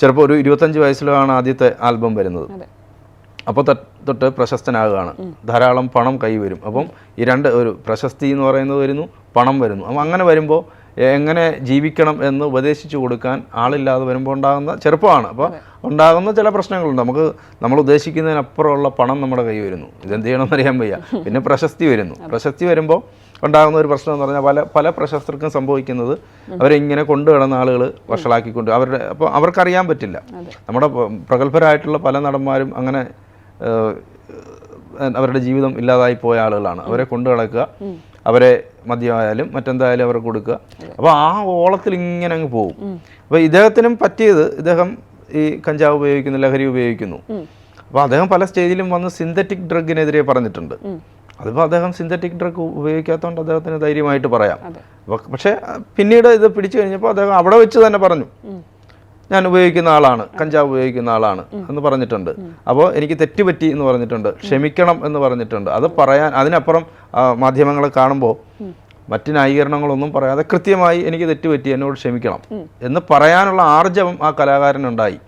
ചിലപ്പോൾ ഒരു ഇരുപത്തഞ്ച് വയസ്സിലാണ് ആദ്യത്തെ ആൽബം വരുന്നത്. അപ്പോൾ തൊട്ട് പ്രശസ്തനാകുകയാണ് ധാരാളം പണം കൈവരും. അപ്പം ഈ രണ്ട് ഒരു പ്രശസ്തി എന്ന് പറയുന്നത് വരുന്നു പണം വരുന്നു. അപ്പം അങ്ങനെ വരുമ്പോൾ എങ്ങനെ ജീവിക്കണം എന്ന് ഉപദേശിച്ചു കൊടുക്കാൻ ആളില്ലാതെ വരുമ്പോൾ ഉണ്ടാകുന്ന ചെറുപ്പമാണ്. അപ്പോൾ ഉണ്ടാകുന്ന ചില പ്രശ്നങ്ങളുണ്ട്. നമുക്ക് നമ്മൾ ഉദ്ദേശിക്കുന്നതിനപ്പുറമുള്ള പണം നമ്മുടെ കൈ വരുന്നു. ഇതെന്ത് ചെയ്യണമെന്ന് അറിയാൻ വയ്യ. പിന്നെ പ്രശസ്തി വരുന്നു. പ്രശസ്തി വരുമ്പോൾ ഉണ്ടാകുന്ന ഒരു പ്രശ്നം എന്ന് പറഞ്ഞാൽ പല പല പ്രശസ്തർക്കും സംഭവിക്കുന്നത് അവരിങ്ങനെ കൊണ്ടു കിടന്ന ആളുകൾ വഷളാക്കിക്കൊണ്ട് അവരുടെ അപ്പോൾ അവർക്കറിയാൻ പറ്റില്ല. നമ്മുടെ പ്രഗത്ഭരായിട്ടുള്ള പല നടന്മാരും അങ്ങനെ അവരുടെ ജീവിതം ഇല്ലാതായി പോയ ആളുകളാണ്. അവരെ കൊണ്ടു കിടക്കുക അവരെ മദ്യമായാലും മറ്റെന്തായാലും അവരെ കൊടുക്കുക. അപ്പോൾ ആ ഓളത്തിൽ ഇങ്ങനെ അങ്ങ് പോകും. അപ്പോൾ ഇദ്ദേഹത്തിനും പറ്റിയത് ഇദ്ദേഹം ഈ കഞ്ചാവ് ഉപയോഗിക്കുന്നു ലഹരി ഉപയോഗിക്കുന്നു. അപ്പോൾ അദ്ദേഹം പല സ്റ്റേജിലും വന്ന് സിന്തറ്റിക് ഡ്രഗിനെതിരെ പറഞ്ഞിട്ടുണ്ട്. അതിപ്പോൾ അദ്ദേഹം സിന്തറ്റിക് ഡ്രഗ് ഉപയോഗിക്കാത്തതുകൊണ്ട് അദ്ദേഹത്തിന് ധൈര്യമായിട്ട് പറയാം. പക്ഷേ പിന്നീട് ഇത് പിടിച്ചു കഴിഞ്ഞപ്പോൾ അദ്ദേഹം അവിടെ വെച്ച് തന്നെ പറഞ്ഞു. ഞാൻ ഉപയോഗിക്കുന്ന ആളാണ് കഞ്ചാവ് ഉപയോഗിക്കുന്ന ആളാണ് എന്ന് പറഞ്ഞിട്ടുണ്ട്. അപ്പോൾ എനിക്ക് തെറ്റുപറ്റി എന്ന് പറഞ്ഞിട്ടുണ്ട്. ക്ഷമിക്കണം എന്ന് പറഞ്ഞിട്ടുണ്ട്. അത് പറയാൻ അതിനപ്പുറം ആ, മാധ്യമങ്ങളെ കാണുമ്പോൾ മറ്റ് ന്യായീകരണങ്ങളൊന്നും പറയാതെ കൃത്യമായി എനിക്ക് തെറ്റുപറ്റി എന്നോട് ക്ഷമിക്കണം എന്ന് പറയാനുള്ള ആർജവം ആ കലാകാരനുണ്ടായി.